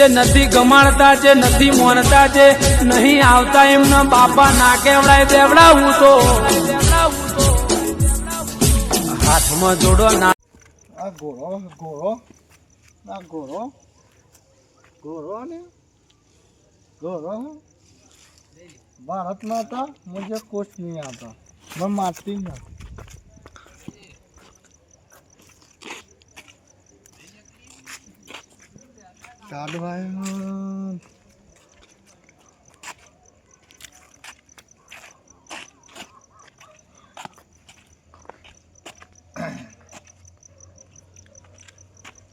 જે નથી ગમાડતા, જે નથી મોનતા, જે નહીં આવતા, એમના બાપા ના કેવડાય, દેવડાવું તો. હાથમાં જોડો ના ગોળો ગોળો, આ ગોળો. ગોળો ને? ગોળો. ભારતમાં હતા મુજબ કોચ નહીં આવતા. મેં મારતી નથી. ચાલ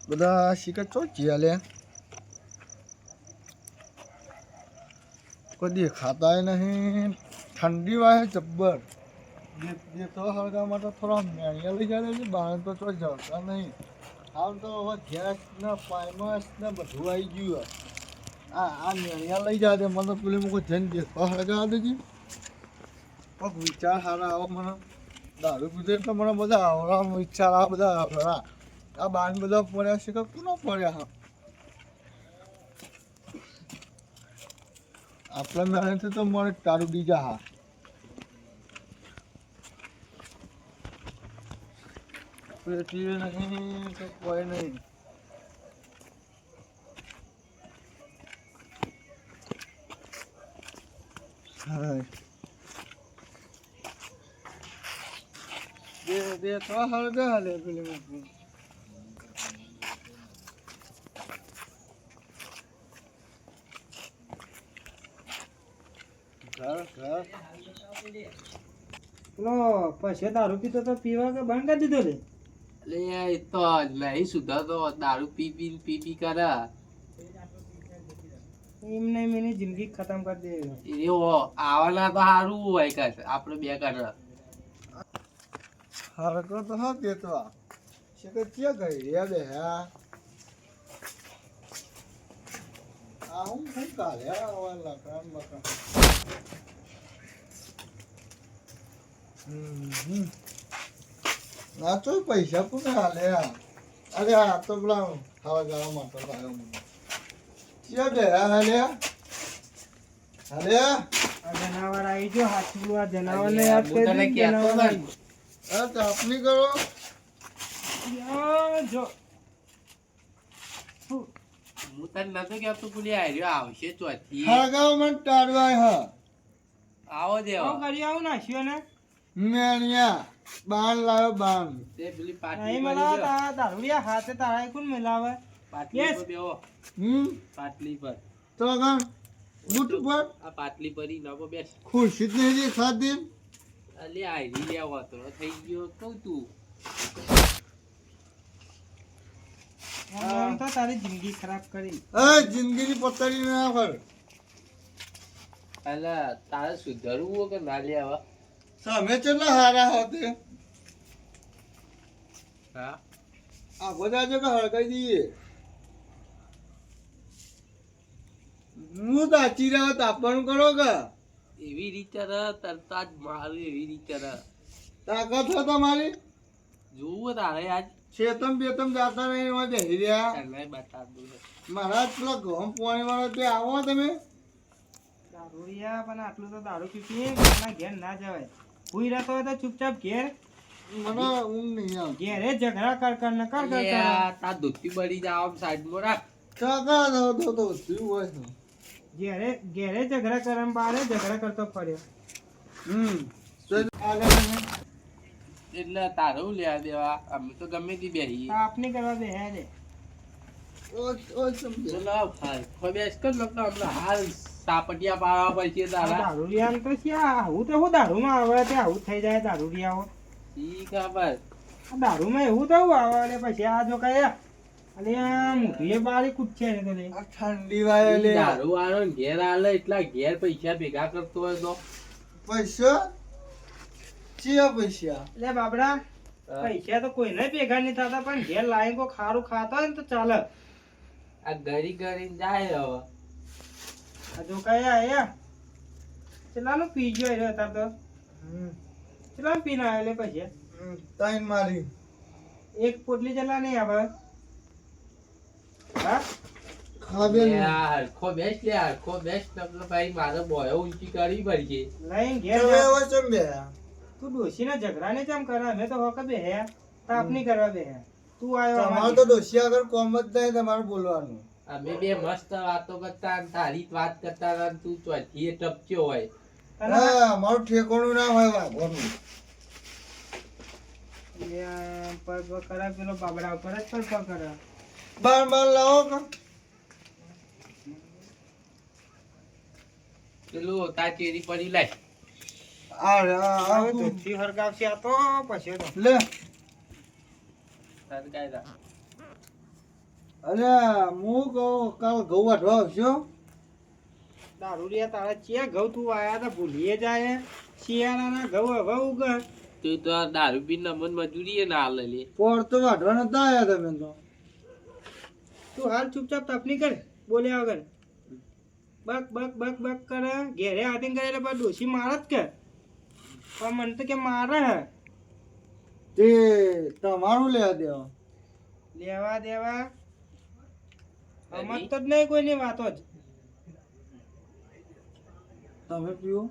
બધા શિકત ચો જીયા કદી ખાતાય નહીં. ઠંડી વાય જબ્બર. જે- તો હળગા માટે થોડા મેણિયા લઈ જાય છે બહાર તો ચો જળતા નહીં. આમ તો હવે ગેસ ને પાઇમસ ને બધું આવી ગયું. આ આ મેણિયા લઈ છે મને પેલી મૂકો જઈને દેખવા હળગા દેજે. પગ વિચાર સારા આવો મને. દારૂ પીધે તો મને બધા આવરા વિચાર આ બધા આવરા આ બાન બધા પડ્યા છે કે કોનો પડ્યા હા આપણા મહેનત તો મને તારું બીજા હા. પેટી નહીં તો કોઈ નહીં. હાય. બે બે હળગા હાલે પેલી મૂકી ઘર ઘર. પેલો પછી રૂપી તો પીવા કે બંધ દીધો લે એટલે એ તો નહીં સુધારતો દારૂ પી પી પી પી કરે? એમને મેની જિંદગી ખતમ કરી દે એવો આવવાના તો સારું હોય કે આપણે બે કાઢ હરકો તો હા તો છે કે ક્યાં ગઈ રે બે હા? આ હું શું કાલે આવા કામ બકા હમ હમ. ના તો પૈસા કોને હાલે અરે આ તો પેલા હવા જવા માટે લાવ્યો મને. ક્યાં બે હાલે? હાલે? જનાવર આવી ગયો હાથું આ જનાવર ને યાદ હું તને કરી જનાવર અરે ચાપણી કરો. આ જો. હું તને નતો કહેતો પેલી આવ્યો આવશે ચોથી. હળગાવ મને ટાળવાય હા આવો આવું દેવા કરી આવું નાખ્યો ને. મેણિયા બાણ લાવ્યો બાણ. તે પેલી નહીં પાટલી મળાવે જો. તારા દારૂડિયા હાથે તારા કોણ મિલાવે? પાટલી Yes. પર બેહો. હમ? પાટલી પર. તો આગળ બૂટ પર આ પાટલી પર ઈ નવો બેસ. ખુરશી જ નહીં દેખાતી અલે આયરી લેવો તો થઈ ગયો કહું તું. તો તારી જિંદગી ખરાબ કરી. એ જિંદગીની પતરી ના પર અલા તારે સુધરવું કે ના લેવા સામે ચેટલા હારા હોતે? હા. આ બધા જો કે હળગાઈ દઈએ. હું તાચી રહ્યો તાપણ કરો કે? એવી રીતે રહ તરતા જ મારું એવી રીતે રહ. તાકાત હો તમારી? જોવું તારે આજ? છેતમ બેતમ જાતા નહીં એમાં જઈ રહ્યા. મારા પેલા ઘઉં પાણી વાળો તે આવો તમે. દારૂડિયા પણ આટલું તો દારૂ પીપી ઘરના ઘેર ના જવાય. ભૂઈ રહેતો તો ચૂપચાપ ઘેર. મને ઊંઘ નહીં આવતી ઘેરે ઝઘડા કર કર ન કર કર તાર ધોતી બળી જાવ સાઈડમાં રાખ. કાકા તો તો તો શું હોય છે? ઘેરે ઘેરે ઝઘડા કરમ બારે ઝઘડા કરતો પડ્યો હમ. તો. એટલે તારું હું લેવા દેવા? અમે તો ગમે તે બેહી આપને કરવા દે. હે રે ઓ ઓ સમજો લાવ ભાઈ હવે બેસ કર લગતા હમણાં હાલ સાપટિયા પાડવા પડશે તારા. દારૂડિયા તો છે આવું તો હું દારૂમાં આવે તે આવું થઈ જાય દારૂડિયાઓ. ઈ ખબર. આ દારૂમાં એવું થવું આવે અને પછી આ જો કયા અને આ મોઢીએ બારી કૂદશે ને તો ઠંડી વાય લે. દારૂ વાળો ઘેર આલે એટલા ઘેર પૈસા ભેગા કરતો હોય તો. પૈસા? ચિયા પૈસા? લે બાબડા પૈસા તો કોઈને ભેગા નહીં થતા પણ ઘેર લાવી કો ખારું ખાતા હોય ને તો ચાલે. આ ગરી ગરી જાય હવે. આ કયા આયા? ચલાનું પી ગયો એ હતા તો. ચલાનું પીને આવ્યો પછી. તાઈન મારી. એક પોટલી ચલા નહીં આવે હા? ખાબે યાર, ખો બેસ લે, ખો બેસ. તમને ભાઈ મારો બોયો ઊંચી કરી પડશે. લઈને ઘેર જાઓ. ચમ બે? તું ડોશીના ઝઘડાને કેમ કરે અમે તો હોકે બે હે. નહીં કરવા બે હે. તું આવ્યો તમારે તો ડોશી આગળ કોમ જ નહીં તમારે બોલવાનું. અમે બે મસ્ત વાતો કરતા તારી વાત કરતા તું ચોથી ટપચ્યો હોય. હા મારું ઠેકોણું ના હોય પેલો બાબડા ઉપર જ પર કરા બાર બાર લાવો કા? પેલું ચેરી પડી લાય. આ તું. દૂધથી હરગાવશે આ તો પછી લે. તાર કાંઈ ના. અરે હું કહું કાલ ઘઉં વાઢવા આવશો દારૂડિયા તારા ચિયા ઘઉં તું આયા તો ભૂલીએ જાય. શિયાળાના ઘઉં હવે ઉગે. તું તો આ દારૂ ના મન મજૂરી ના હાલે લે. પોર તો વાઢવા નતા આયા તમે તો. તું હાલ ચૂપચાપ તપની કર બોલ્યા વગર. બક બક બક બક કરે ઘેરે આતિંગ કરે એટલે પાછું ડોશી મારે જ કે. પણ મને તો કે મારે હે. તે તમારું લેવા દેવા. લેવા દેવા. સમજ જ નહીં કોઈની વાતો જ. તમે પીવો.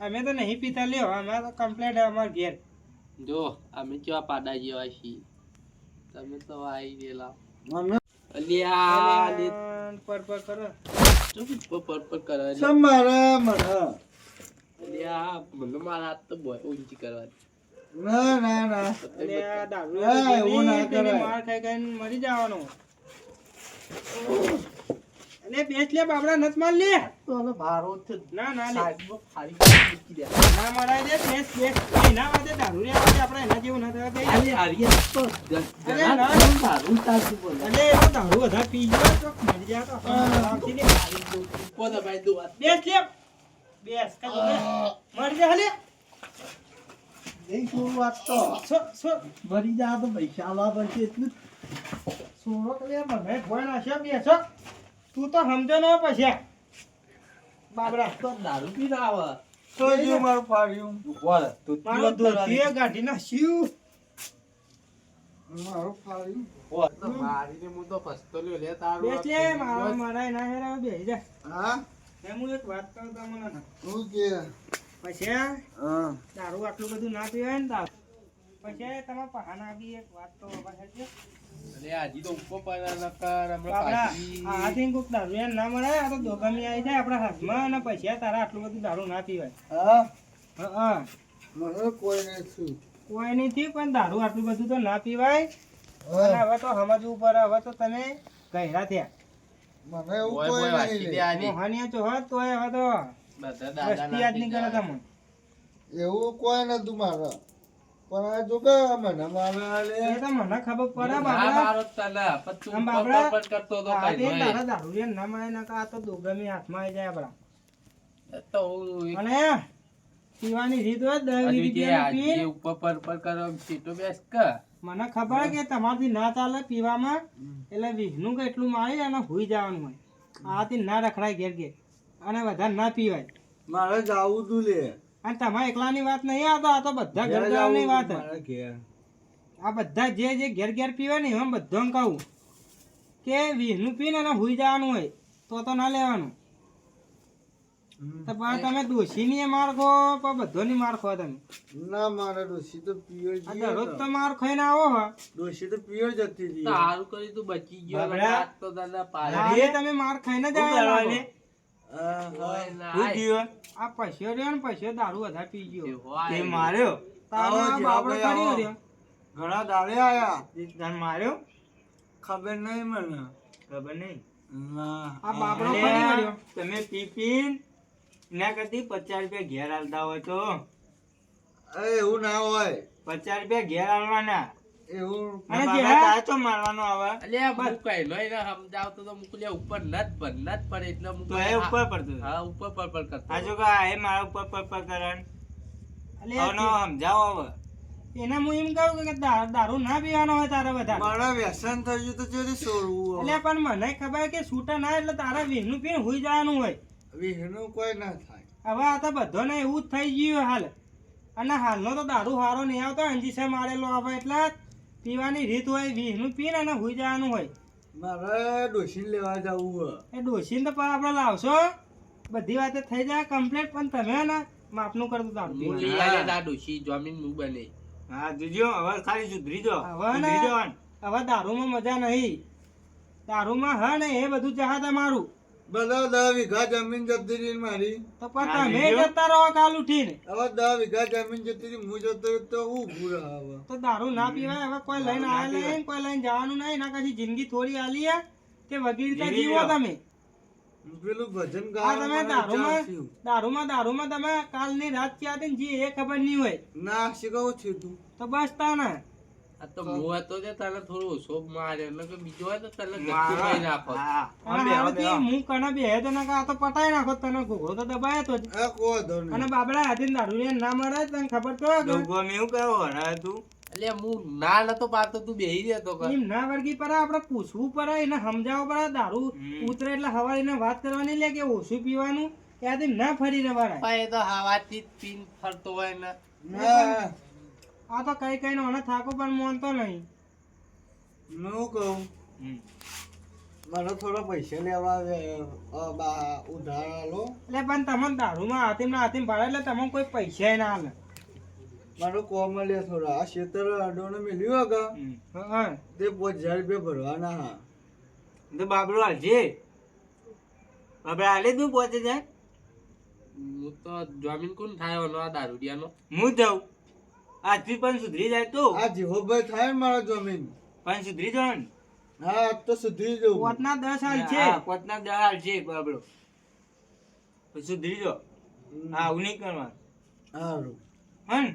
અમે તો નહીં પીતા લ્યો અમે તો કમ્પ્લેટ અમાર ઘેર. જો અમે કેવા પાડા જેવા છીએ. તમે તો આવી ગયેલા. અમે અલ્યા પર પર કરો. તું પર પર કરે લે. મારા. અલ્યા મને મારા હાથ તો બોય ઊંચી કરવાની. ના ના ના. એટલે આ દારૂ હા, એવું ના તેને માર ખાઈ ખાઈને મરી જવાનો. અને બેસ લે બાબડા નત માર લે. તો હવે છે. ના ના લે. ખાલી મૂકી દે. ના મરાય દે બેસ બેસ. એના વાદે દારૂ રે વાદે આપણે એના જેવું ના થવા દઈએ અરે હરિયા તો અરે ના. સારું ચાલતું બોલે. એટલે એનો દારૂ બધા પી ગયો તો મરી જાય તો આવતી ખાલી દો દબાઈ ભાઈ દો બેસ લે. બેસ કા. મરી જા હલે એ શું વાત તો? સો સો. મરી જા તો પૈસા આલવા પછી એટલું તું તો સમજો ન પછી બાબરા તો દારૂ પીને આવે. તો જો મારું ફાડ્યું મારો ધોતીએ કાઢી નાખ્યું મારું ફાડ્યું તો મારીને હું તો પસ્તો લ્યો લે તારું. બેસ મારા મારા એના હેરા બેસી જા. હા? એમ હું એક વાત કહું તમને શું કે? પછી હા. દારૂ આટલું બધું ના પીવાય ને પછી તમે પહાના બી એક વાત તો છે કોઈ પણ દારૂ આટલું બધું તો ના પીવાય. હવે તો સમજવું પડે હવે તો તમે ગહેરા થયા. મને એવું કોઈ હવે તો બધા દાદા એવું કોઈ નતું મારે. પણ આ જો કે મને મારે લે એ તો મને ખબર પડે ના મારો જ પણ તું આમ ઉપર બાબરા, પર પર કરતો તો કઈ નહીં. તારા દારૂ યાર ના મળે ને આ તો દોગમી હાથમાં આવી જાય આપણા. તો અને પીવાની રીત હોય દસ રૂપિયા પી. ઉપર પર પર કરો તે બેસ કર. મને ખબર કે તમારથી ના ચાલે પીવામાં એટલે વિઘનું કે એટલું મારી અને હુઈ જવાનું હોય. આથી ના રખડાય ઘેર ઘેર. અને વધારે ના પીવાય. મારે જાવું તું લે. અને તમારે એકલાની વાત નહીં આ આ તો બધા ઘેર ઘરદારની વાત. આ બધા જે જે ઘેર ઘેર પીવે ને એમાં બધો કહું. કે વીહનું પીને અને હુઈ જવાનું હોય તો તો ના લેવાનું. પણ તમે માર મારખો પણ બધોની મારખો તમે. ના મારે ડોશી તો પિયર આ દરરોજ તો. મારખો માર ખાઈને આવો હો. ડોશી તો પિયર જતી હતી. સારું કરી તું બચી ગયો. તો દાદા પાડે. તમે માર ખાઈને જ આવ્યા શું થયું? આ પૈસો રહ્યો ને પૈસો દારૂ વધારે પી ગયો. તે માર્યો. ઘણા દાડે આયા. તને ખબર નહીં મને. ખબર નહીં? આ વળ્યો. તમે પી પીન ના કરતી પચાસ રૂપિયા ઘેર આલતા હોય તો. એવું ના હોય. પચાસ રૂપિયા ઘેર આલવાના. એવું અને અને જે બાબા હા? તારે તો મારવાનો આવે અલ્યા હું કઈ લઈ સમજાવતો તો મુકુ. ઉપર નત પર નત પડે એટલે મુકુ. એ ઉપર પડતું હા ઉપર પર પર કરતો આ જો એ મારા ઉપર પર પર કરે અલ્યા સમજાવો હવે. એને હું એમ કહું કે દારૂ ના પીવાનો હોય તારે વધારે મારા વ્યસન થઈ ગયું તો છોડવું એટલે પણ મને ખબર કે છૂટા ના એટલે તારે વીહનું પીને હુઈ જવાનું હોય. વિહનું કોઈ ના થાય. હવે આ તો બધાને એવું જ થઈ ગયું હાલ. અને હાલનો તો દારૂ સારો નહીં આવતો અંજીસે મારેલો આવે એટલે પીવાની રીત હોય વીનું પીને અને હોઈ જવાનું હોય. મારે ડોશીને લેવા જવું હોય એ ડોસીને તો પણ આપણે લાવશો. બધી વાતે થઈ જાય કમ્પ્લીટ પણ તમે ને માપનું કરતું દારૂ હું લઈ આલે તા ડોસી જમીનનું બને. હા જોજો હવે ખાલી સુધરી જો. હવે ને- જવાનું. હવે દારૂમાં મજા નહીં. દારૂમાં હ ને એ બધું ચાહે તમારું બધા દસ વીઘા જમીન જતી રહી મારી. તો પણ હા, જતા રહો કાલ ઉઠીને હવે દસ વીઘા જમીન જતી રહી હું જતો તો હું ઊભું હવે. તો દારૂ ના પીવાય હવે કોઈ લઈને આવે પીવાય. નહીં કોઈ લઈને જવાનું નહીં એના કશી જિંદગી થોડી આલી હે કે વગી રીતે જીવો તમે. પેલું ભજન આ તમે દારૂમાં. દારૂમાં દારૂમાં તમે કાલની રાત ક્યાં હતી ને જે એ ખબર નહીં હોય. ના શીખવું છું તું. તો બસ તા ને. તો હતો તે તને થોડો ઓછો એટલે કે બીજો હોય તો તને ગચ્ચું નાખો. હા, અને આમ બે, આમ હારું બે, થી આમ. હું કને બે તો ના આ તો પટાઈ નાખો તને ઘોઘરો તો દબાય તો જ. એ કોઈ વાંધો નહીં. અને બાબડા હાથે દારૂ ના મળે તને ખબર તો હોય મેં એવું કહ્યું હરાય તું. એટલે હું ના નતો પાડતો તું બેહી રહેતો કર. એમ ના વળગી પડે આપણે પૂછવું પડે એને સમજાવવું પડે દારૂ. ઉતરે એટલે હવા એને વાત કરવાની લે કે ઓછું પીવાનું? ત્યાંથી ના ફરી રહેવાય પણ એ તો હવાથી પીન ફરતો હોય ના. આ તો કઈ કઈ નો થાકો પણ માનતો નહીં. હું કહું. મને થોડા પૈસા લેવા આવે અ, બા ઉધાર આલો. એટલે પણ તમે દારૂમાં હાથીમ ના હાથીમ ભાડે એટલે તમને કોઈ પૈસા ના હાલે મારો કોમ લે થોડા. આ ખેતર અડોને મેલ્યું હમ. હા. તે પાંચ હજાર રૂપિયા ભરવાના હા. તો બાબરો હાલજે. બાબરે હાલે તું પહોંચે જાય. હું તો જમીન કોણ થાય આ દારૂડિયાનો? હું જાઉં. આજથી પણ સુધરી જાય તો? આ જીવોભાઈ થાય મારા જમીન. પણ સુધરી જવાનું હા તો સુધરી જવું કોટના દસ હાલ છે. કોટના દસ હાલ છે બાબડો સુધરી જો હા આવું નહીં કરવાનું. સારું હન?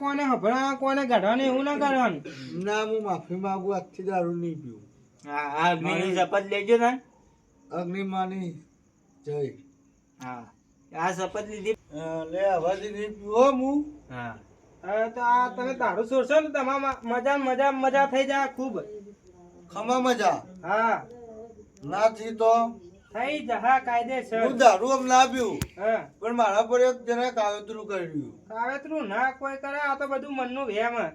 કોને હભળા કોને ગાઢવાનું એવું ના કરવાનું? ના હું માફી માંગુ આજથી દારૂ નહીં પીવું. હા હા અગ્નિની શપથ લેજો ને. અગ્નિમાની જય. હા આ શપથ લીધી લે હવાથી નહીં પીવો હું. હા. હવે તો આ તમે દારૂ છોડશો ને તમા મજા મજા મજા થઈ જાય ખૂબ. ખમા મજા? હા. ના થી તો. થઈ જા કાયદેસર. હું દારૂ આમ ના પીવું હા. પણ મારા પર એક જણા કાવતરું કર્યું. કાવેતરું ના કોઈ કરે આ તો બધું મનનું વ્યામ હે.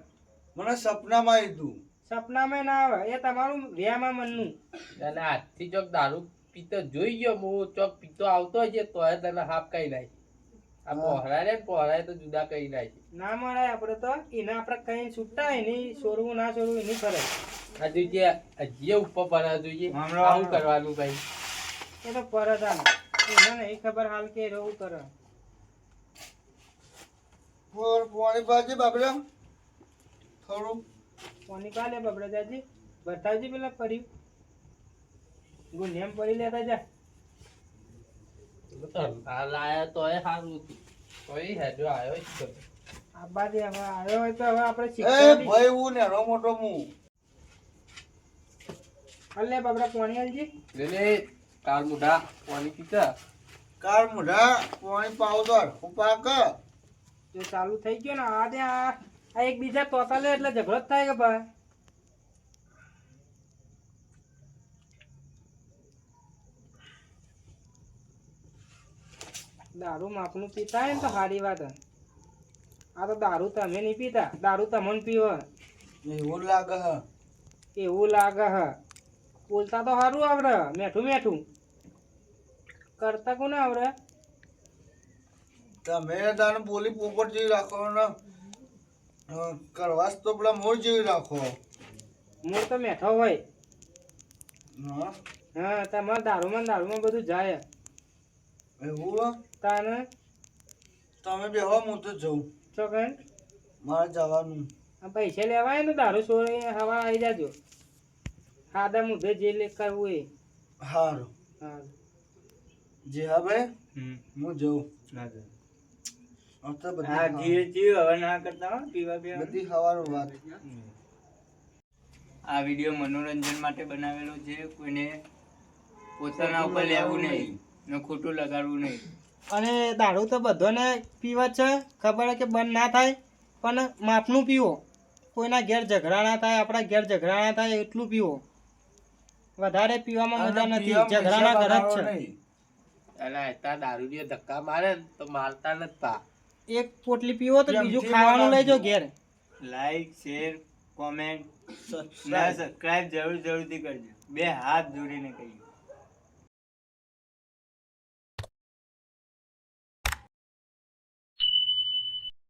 મને સપનામાં આવ્યું સપનામાં ના આવે એ તમારું વ્યામ હે મનનું. અને આજથી ચોક દારૂ પીતો જોઈ ગયો હું ચોક પીતો આવતો છે તો તને હાફ કઈ નાખી. આ પહોળા રે ને પહોળા તો જુદા કઈ નાખી. ના મળે આપણે તો. એના આપણે કઈ છૂટતા એની છોરવું ના છોરવું એની ફરજ. આ જોઈએ હજી ઉપર પડવા જોઈએ હમણાં- આવું કરવાનું ભાઈ? એ તો આને એને નહીં ખબર હાલ કે રહેવું કરે. પોર પોણી બાજી બાબલા થોડું. પોણી કાલે બબડા જાજી. બતાવજી પેલા પડી ગુનેમ પડી લેતા જા. લાયા તો એ સારું હતું તો એ આવ્યો જ તો. આ બાજુ હવે આવ્યો હોય તો હવે આપણે એ ભાઈ હું નેરો મોટો હું અલે બબડા કોણી આલજી. લે લે કાલ મુઢા પાણી પીતા કાર મુઢા પોણી પાવડર ઉપાક જો ચાલુ થઈ ગયો ને આ દે આ એક બીજા તોતા લે એટલે ઝઘડો જ થાય કે ભાઈ. દારૂ માપનું પીતા હોય ને તો સારી વાત આ તો દારૂ તમે નહીં પીતા દારૂ તમને પીવો. એવું લાગે હ. એવું લાગે હ. બોલતા તો સારું આવડે મેઠું મેઠું. કરતા કોને આવડે? તમે તાને બોલી પોપટ જેવી રાખો ને કરવાસ તો પેલા મોર જેવી રાખો. મોર તો મેઠો હોય. હા. હા તમારે દારૂમાં દારૂમાં બધું જાય. એવું? હે? તાને તમે બેહો હું તો જઉં. ચોકન મારે જવાનું. આ પૈસા લેવાય ને દારૂ છોડી હવા આવી જાજો. સાદા મુદ્દે જે લે કરવું એ સારું હા જી હા ભાઈ? હું જઉં. ના. હા ધીરે ધીરે હવે ના કરતા હો, પીવા પીવા. બધી હવાનું વાત. આ વીડિયો મનોરંજન માટે બનાવેલો છે કોઈને પોતાના ઉપર લેવું નહીં. ને ખોટું લગાડવું નહીં. અને દારૂ તો બધોને પીવા જ છે. ખબર છે કે બંધ ના થાય પણ માપનું પીવો. કોઈના ઘેર ઝઘડા ના થાય આપણા ઘેર ઝઘડા ના થાય એટલું પીવો. વધારે પીવામાં મજા નથી. ઝઘડાના ઘર જ છે. એટલે એટલા દારૂડિયો ધક્કા મારે તો મારતા નથી એક પોટલી પીવો તો બીજું ખાવાનું લેજો લઈ જાઓ ઘેર લાઈક શેર કોમેન્ટ સબસ્ક્રાઇબ જરૂર જરૂરથી કરજો. બે હાથ જોડીને કહીએ.